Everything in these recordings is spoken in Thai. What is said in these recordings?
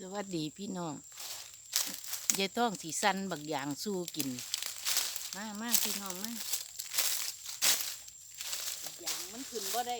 สวัสดีพี่น้องยายต้องสีสันบักอย่างสู้กิน มากมากพี่น้องมากอย่างมันขึ้นบ่ได้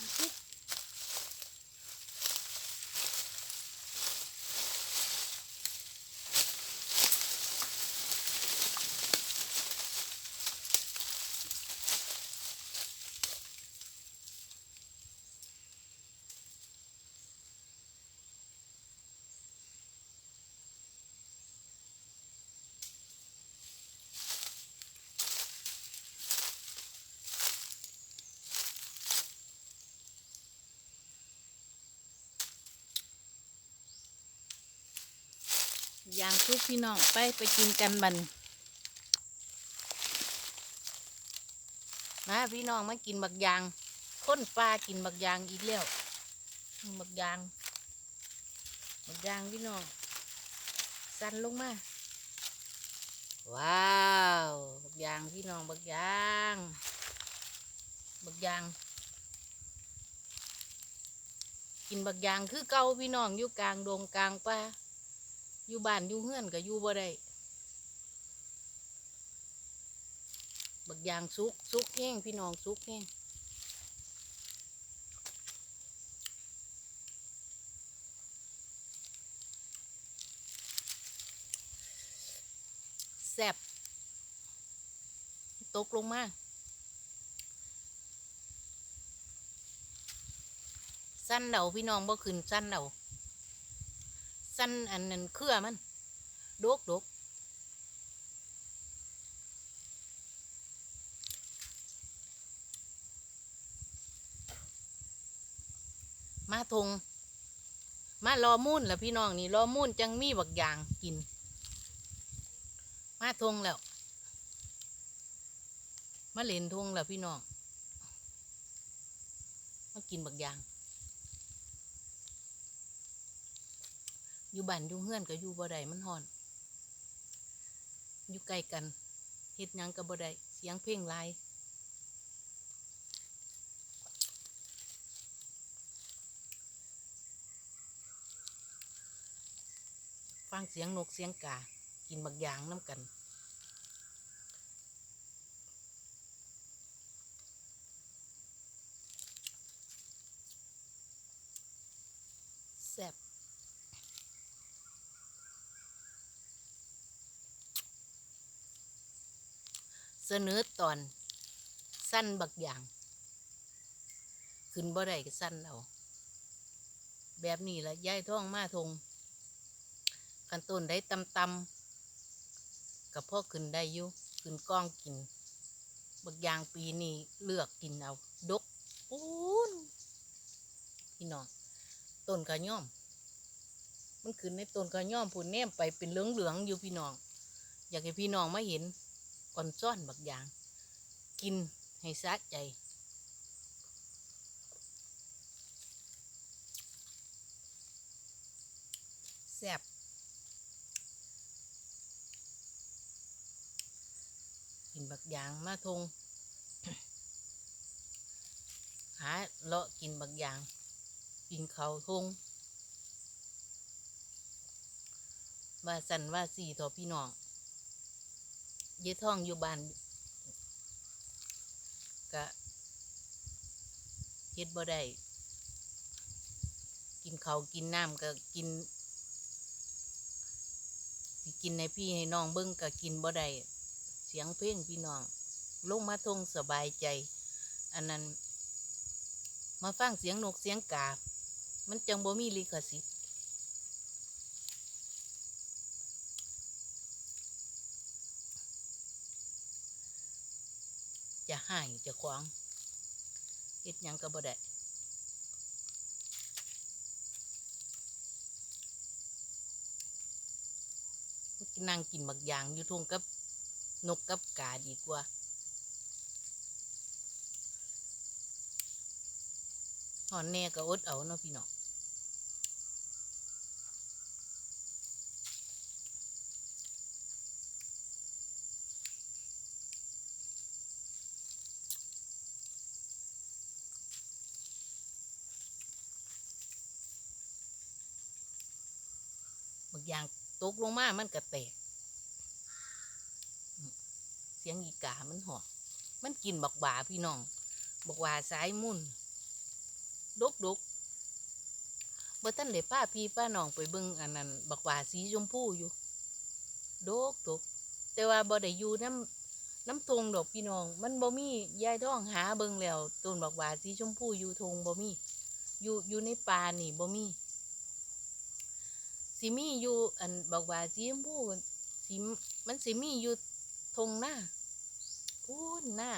างชุบ ยางชุบพี่น้องไปไปกินกันบันมาพี่น้องมากินบักยางค้นปลากินบักยางอีกแล้วบักยางบักยางพี่น้องสั่นลงมาว้าวบักยางพี่น้องบักยางบักยางกินบักยางคือเก่าพี่น้องอยู่กลางดงกลางป่า อยู่บ้านอยู่เฮือนก็อยู่บ่ได้บักยางสุกสุกแห้งพี่น้องสุกแห้งแซ่บตกลงมาสั้นเดาพี่น้องบ่ขึ้นสั้นเดา สันอันนั้นเครือมันดกดกมาทงมารอมุ่นแล้วพี่น้องนี่รอมุ่นจังมีบักอย่างกิน มาทงแล้ว มาเล่นทงแล้วพี่น้องมากินบักอย่าง อยู่บ้านอยู่เฮือนก็อยู่บ่ได้มันหอน อยู่ไกลกันเฮ็ดยังก็บ่ได้เสียงเพลงลายฟังเสียงนกเสียงกา กินบักย่างน้ำกันแซ่บ เสนอตอน สั้นบักอย่าง ขึ้นบ่ได้ก็สั้นเอา แบบนี้ละย้ายท้องมาทงกันต้นได้ตำตำกับพ่อขึ้นได้อยู่ขึ้นกล้องกิน บักอย่างปีนี้เลือกกินเอา ดกปูนพี่น้องต้นกระย่อม มันขึ้นในต้นกระย่อมผุนแนมไปเป็นเหลืองๆอยู่พี่น้อง อยากให้พี่น้องมาเห็น ก่อนซ่อนบักอย่าง กินให้สะใจแซ่บกินบักยางมาทงหาเลาะกินบักยาง กินเขาทงว่าสันว่าสี่ทอพี่น้อง เยท่องอยู่บ้านกะเฮ็ดบ่ได้กินเขาวกินน้ำก็กินสิกินในพี่ให้น้องเบิ้งก็กินบ่ได้เสียงเพลงพี่น้องลงมาทงสบายใจ อันนั้น มาฟังเสียงนกเสียงกา มันจังบ่มีลิขสิทธิ จะให้จะขวางเฮ็ดหยังก็บ่ได้นั่งกินบักยางอยู่ทงกับนกกับกาดีกว่าหอนแน่ก็อดเอาเนาะพี่น้อง ยางตกลงมามันก็แตก เสียงอีกามันหอกมันกินบักบาพี่น้องบักบาสายมุ่นดกดกบ่ท่านได้ป้าพี่ป้าน้องไปเบิ่งอันนั้นบักบาสีชมพูอยู่ดกดกแต่ว่าบ่ได้อยู่น้ำน้ำทงดอกพี่น้อง มันบ่มียายท้องหาเบิ่งแล้วต้นบักบาสีชมพูอยู่ทงบ่มีอยู่อยู่ในป่านี่บ่มี สิมีอยู่อันบักบาสีชมพูสิมันสิมีอยู่ทงหน้าพูนหน้า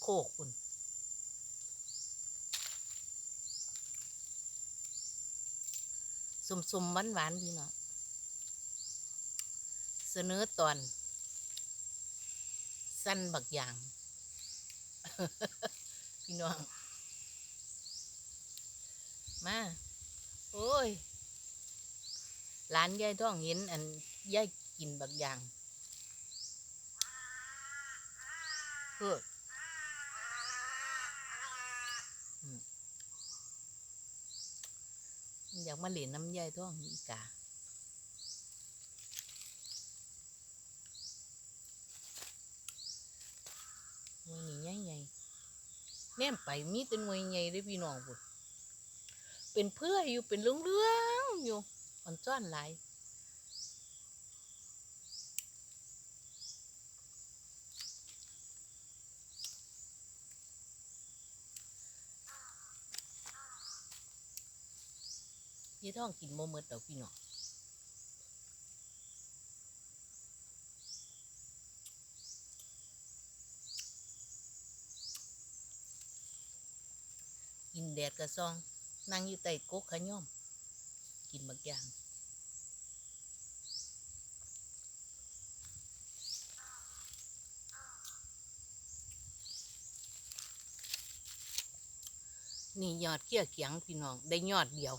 โคกคุณสมสมหวานหวานๆพี่น้องเสนอตอน สั้นบักอย่าง พี่น้อง มา โอ้ย หลานยายท้องเห็นอันยายกินบักอย่างเพื่ออยากมาเหรียญน้ำยายท้องอีกาหน่วยใหญ่ใหญ่แนมไปมีแต่หน่วยใหญ่เด้พี่น้องพุ่นเป็นเพื่ออยู่เป็นเรื่องๆอยู่ อ่อนจ้อนหลายยายท้องกินโมเมดดอกพี่น้องกินแดดกระซอง นั่งอยู่ใต้กกขะย่อม กินบางอย่างนี่ยอดเกี้ยเขียงพี่น้อง ได้ยอดเดียว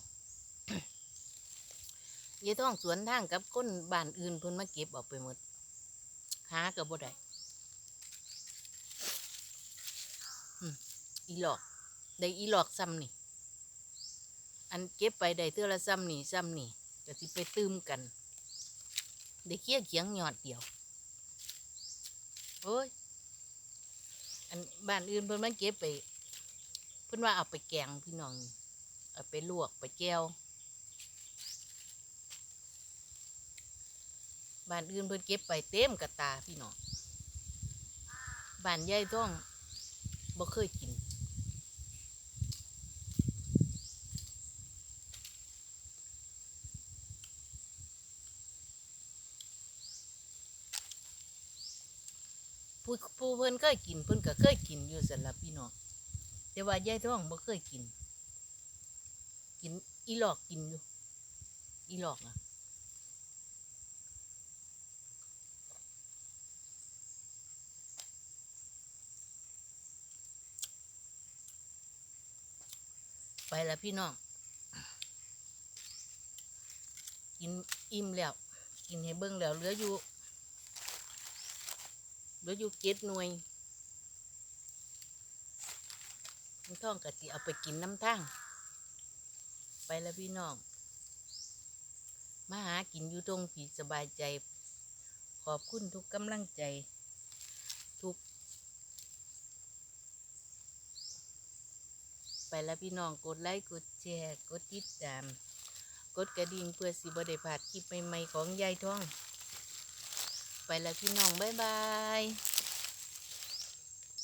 ยายท้องสวนทางกับคนบ้านอื่นเพิ่นมาเก็บออกไปหมดหาก็บ่ได้อีหลอก ได้อีหลอกซ้ำนี่ อันเก็บไปได้เท่าละซ้ำนี่ซ้ำนี่ก็สิไปตืมกันได้เคี่ยเขียงหยอดเดียวโอ้ยอันบ้านอื่นเพิ่นมันเก็บไป เพิ่นว่าเอาไปแกงพี่น้องเอาไปลวกไปแก้วบ้านอื่นเพิ่นเก็บไปเต็มกระตาพี่น้องบ้านยายต้องบ่เคยกิน ผู้ผู้เพิ่นเคยกินเพิ่นก็เคยกินอยู่สำหรับพี่น้องแต่ว่ายายท้องบ่เคยกิน กินอีหลอกกินอยู่อีหลอกอะไปแล้วพี่น้อง กินอิ่มแล้ว กินให้เบิ่งแล้วเหลืออยู่ เหลืออยู่เจ็ดหน่วยมันท่องกะจิเอาไปกินน้ำทั้งไปแล้วพี่น้อง มาหากินอยู่ตรงผีสบายใจ ขอบคุณทุกกำลังใจ ทุก ไปแล้วพี่น้องกดไลค์กดแชร์ กดติดตาม กดกระดิ่งเพื่อสิบได้พลาดคลิปใหม่ๆของยายท่อง ไปแล้วพี่น้องบ๊ายบาย